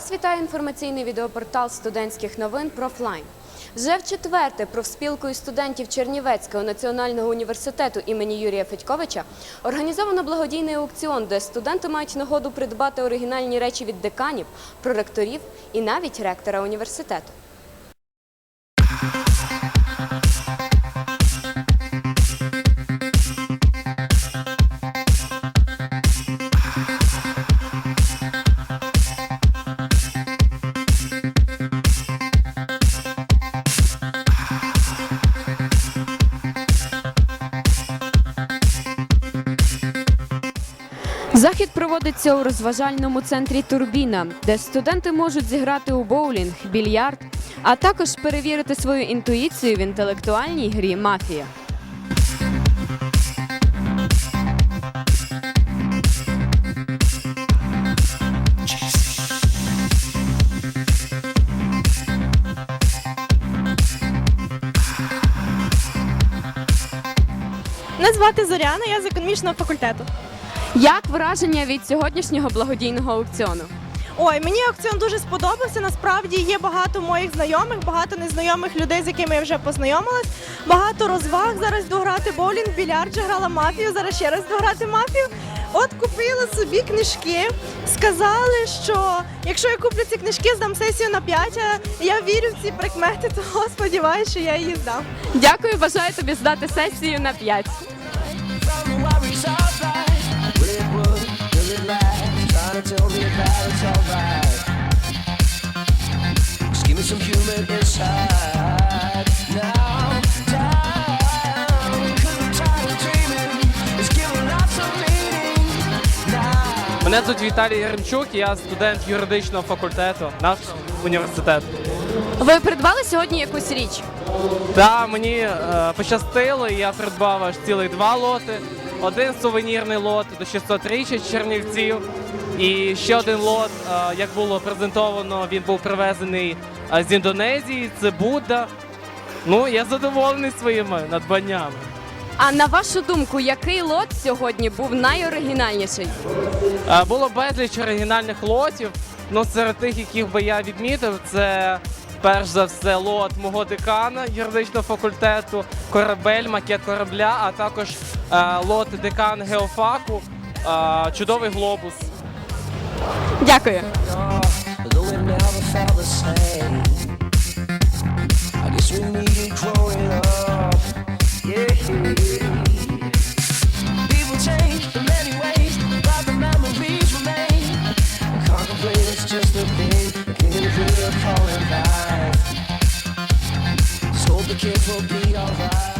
Вас вітає інформаційний відеопортал студентських новин «Профлайн». Вже в четверте профспілкою студентів Чернівецького національного університету імені Юрія Федьковича організовано благодійний аукціон, де студенти мають нагоду придбати оригінальні речі від деканів, проректорів і навіть ректора університету. Захід проводиться у розважальному центрі Турбіна, де студенти можуть зіграти у боулінг, більярд, а також перевірити свою інтуїцію в інтелектуальній грі Мафія. Мене звати Зоряна, я з економічного факультету. Як враження від сьогоднішнього благодійного аукціону? Ой, мені аукціон дуже сподобався. Насправді є багато моїх знайомих, багато незнайомих людей, з якими я вже познайомилась. Багато розваг. Зараз йду грати боулінг, більярд, вже грала мафію. Зараз ще раз йду грати мафію. От купила собі книжки. Сказали, що якщо я куплю ці книжки, здам сесію на 5, а я вірю в ці прикмети, того сподіваюся, що я її здам. Дякую, бажаю тобі здати сесію на 5. Мене звуть Віталій Яремчук, я студент юридичного факультету, наш університет. Ви придбали сьогодні якусь річ? Та мені е, пощастило, і я придбав аж цілих два лоти. Один сувенірний лот до 600 Чернівців. І ще один лот, е, як було презентовано, він був привезений е, з Індонезії. Це Будда. Ну, я задоволений своїми надбаннями. А на вашу думку, який лот сьогодні був найоригінальніший? Е, Було безліч оригінальних лотів. Ну, серед тих, яких би я відмітив, це перш за все лот мого декана юридичного факультету, корабель, макет корабля, а також е, лот декан геофаку, е, чудовий глобус. Дякую. Though it never felt the same. I guess we needed growing the kids will be alright.